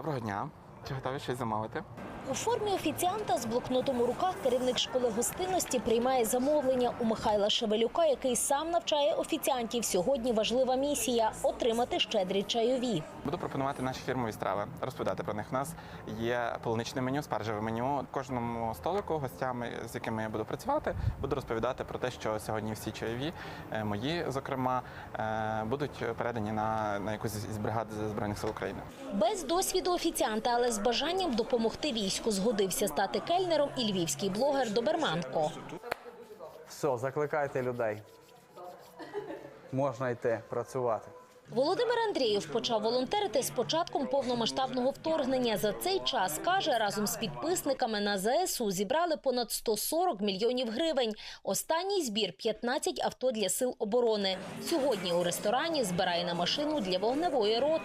Доброго дня. Чи готові щось замовити? У формі офіціанта з блокнотом у руках керівник школи гостинності приймає замовлення у Михайла Шевелюка, який сам навчає офіціантів. Сьогодні важлива місія отримати щедрі чайові. Буду пропонувати наші фірмові страви, розповідати про них. У нас є полуничне меню, спаржеве меню. Кожному столику гостями, з якими я буду працювати, буду розповідати про те, що сьогодні всі чайові, е, мої, зокрема, е, будуть передані на, на якусь із бригад збройних сил України. Без досвіду офіціанта, але з бажанням допомогти війську, згодився стати кельнером і львівський блогер Доберманко. Все, закликайте людей. Можна йти працювати. Володимир Андрієв почав волонтерити з початком повномасштабного вторгнення. За цей час каже, разом з підписниками на ЗСУ зібрали понад 140 мільйонів гривень. Останній збір 15 авто для сил оборони. Сьогодні у ресторані збирає на машину для вогневої роти.